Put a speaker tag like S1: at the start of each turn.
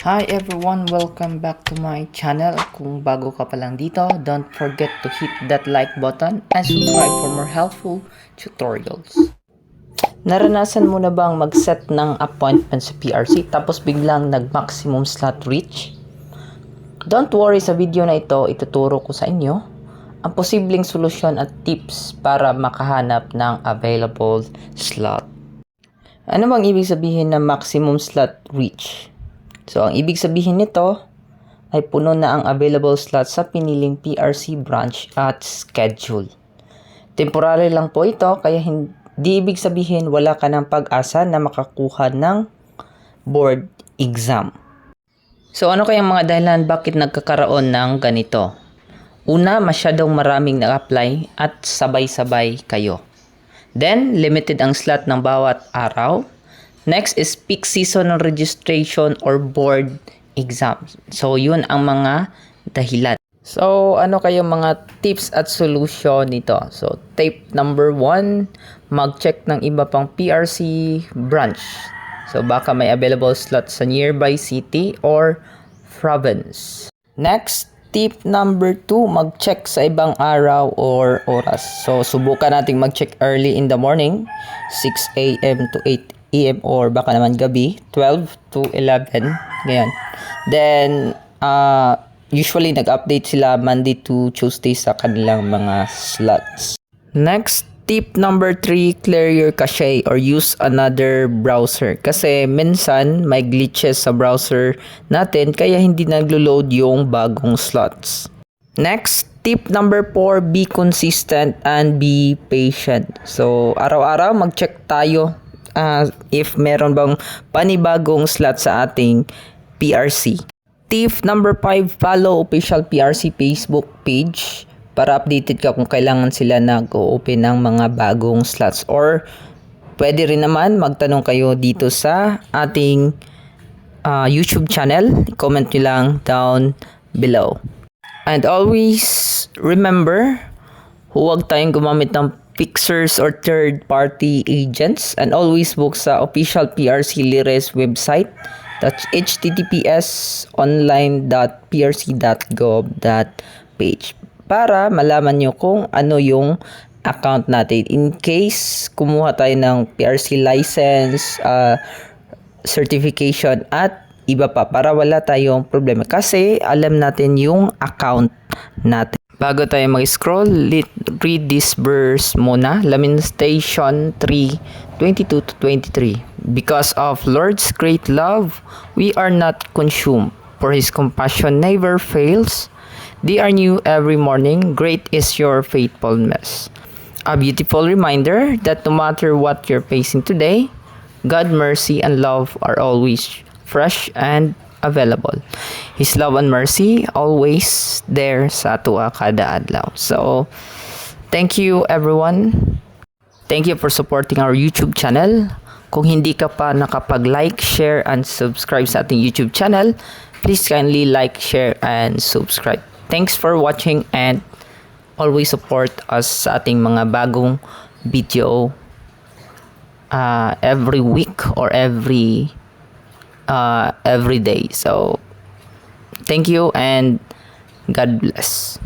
S1: Hi everyone, welcome back to my channel. Kung bago ka pa lang dito, don't forget to hit that like button and subscribe for more helpful tutorials. Naranasan mo na bang mag-set ng appointment sa PRC tapos biglang nag-maximum slot reach? Don't worry sa video na ito, ituturo ko sa inyo ang posibleng solusyon at tips para makahanap ng available slot. Ano bang ibig sabihin ng maximum slot reach? So, ang ibig sabihin nito ay puno na ang available slot sa piniling PRC branch at schedule. Temporary lang po ito kaya hindi ibig sabihin wala ka ng pag-asa na makakuha ng board exam. So, ano kayang mga dahilan bakit nagkakaroon ng ganito? Una, masyadong maraming nag-apply at sabay-sabay kayo. Then, limited ang slot ng bawat araw. Next is peak seasonal registration or board exams. So, yun ang mga dahilan. So, ano kayong mga tips at solution nito? So, tip number one, mag-check ng iba pang PRC branch. So, baka may available slot sa nearby city or province. Next, tip number two, mag-check sa ibang araw or oras. So, subukan nating mag-check early in the morning, 6 a.m. to 8 a.m. or baka naman gabi, 12 to 11. Ganyan. Then, uh, usually nag-update sila Monday to Tuesday sa kanilang mga slots. Next, tip number 3, clear your cache or use another browser. Kasi minsan may glitches sa browser natin kaya hindi naglo-load yung bagong slots. Next, tip number 4, be consistent and be patient. So, araw-araw mag-check tayo uh, if meron bang panibagong slot sa ating PRC. Tip number 5, follow official PRC Facebook page para updated ka kung kailangan sila nag-open ng mga bagong slots or pwede rin naman magtanong kayo dito sa ating uh, YouTube channel. Comment nyo lang down below. And always remember, huwag tayong gumamit ng fixers or third-party agents and always book sa official PRC Lires website that's https online.prc.gov.page para malaman nyo kung ano yung account natin. In case kumuha tayo ng PRC license, uh, certification at iba pa para wala tayong problema. Kasi alam natin yung account natin. Bago tayo mag-scroll, read this verse muna. Lamentation 3, 22 to 23. Because of Lord's great love, we are not consumed, for His compassion never fails. They are new every morning. Great is your faithfulness. A beautiful reminder that no matter what you're facing today, God, mercy, and love are always fresh and available. His love and mercy always there sa atua kada adlaw. So, thank you everyone. Thank you for supporting our YouTube channel. Kung hindi ka pa nakapag-like, share, and subscribe sa ating YouTube channel, please kindly like, share, and subscribe. Thanks for watching and always support us sa ating mga bagong video uh, every week or every uh, every day. So, thank you and God bless.